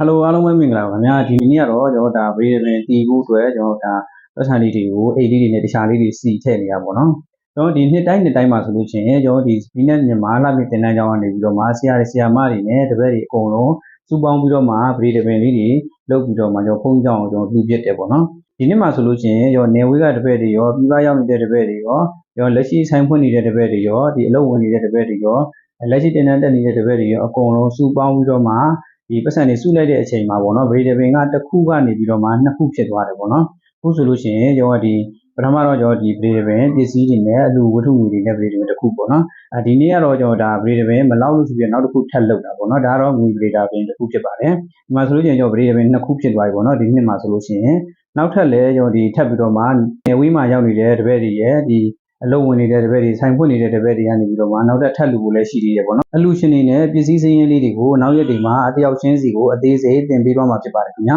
ဟယ်လိုအားလုံးပဲမင်္ဂလာပါခင်ဗျာဒီနေ့ကတော့ကျွန်တော်ဒါဗီဒီယိုတီဖို့အတွက်ကျွန်တော်ဒါပတ်စံလေးတွေကိုအိတ်လေးတွေနဲ့တခြားလေးတွေစီထည့်နေရပါတော့ကျွန်တော်ဒီနှစ်တိုင်းနှစ်တိုင်းမှာဆိုလို့ရှိရင်ကျွန်တော်ဒီဒီနေ့မြန်မာလာမြင့်တင်တန်းကျောင်းကနေပြီးတော့မာဆရာတွေဆရာမတွေနဲ့တပည့်တွေအကုန်လုံးစုပေါင်းပြီးတော့မှဗီဒီယိုလေးတွေလုပ်ပြီးတော့မှကျွန်တော်ဖုန်းကြောင်းကိုကျွန်တော်လူပြစ်တယ်ပေါ့နော်ဒီနေ့မှာဆိုလို့ရှိရင်ကျွန်တော်နေဝေးကတပည့်တွေရောပြီးပရောက်နေတဲ့တပည့်တွေရောကျွန်တော်လက်ရှိဆိုင်ဖွင့်နေတဲ့တပည့်တွေရောဒီအလုပ်ဝင်နေတဲ့တပည့်တွေရောလက်ရှိတင်တန်းတက်နေတဲ့တပည့်တွေရောအကုန်လုံးစုပေါင်းပြီးတော့မှ ဒီပတ်စံတွေစုလိုက်တဲ့အချိန်မှာပေါ့နော်ဗရီဒပင်ကတစ်ခုကနေပြီးတော့မှနှစ်ခုဖြစ်သွားတယ်ပေါ့နော်အခုဆိုလို့ရှိရင်ကျွန်တော်ဒီပထမတော့ကျွန်တော်ဒီဗရီဒပင်ပစ္စည်းတွေနဲ့အလူဝတ္ထုငွေတွေနဲ့ဗရီဒပင်တစ်ခုပေါ့နော်အဲဒီနေ့ကတော့ကျွန်တော်ဒါဗရီဒပင်မလောက်လို့ဆိုပြီးနောက်တစ်ခုထပ်လုပ်တာပေါ့နော်ဒါတော့ငွေဗရီဒါပင်တစ်ခုဖြစ်ပါတယ်ဒီမှာဆိုလို့ရှိရင်ကျွန်တော်ဗရီဒပင်နှစ်ခုဖြစ်သွားပြီပေါ့နော်ဒီနှစ်မှာဆိုလို့ရှိရင်နောက်ထပ်လည်းကျွန်တော်ဒီထပ်ပြီးတော့မှနေဝေးမှာရောက်နေတဲ့တပည့်တွေရဲ့ဒီ အလုံးဝင်နေတဲ့တပည့်တွေဆိုင်ဖွင့်နေတဲ့တပည့်တွေကနေပြီးတော့မှနောက်ထပ်ထပ်လူကိုလည်းရှိသေးတယ်ပေါ့နော်အလူရှင်တွေနဲ့ပစ္စည်းစင်းရင်းလေးတွေကိုနောက်ရက်တွေမှာအတယောက်ချင်းစီကိုအသေးစိတ်တင်ပေးတော့မှာဖြစ်ပါတယ်ခင်ဗျာ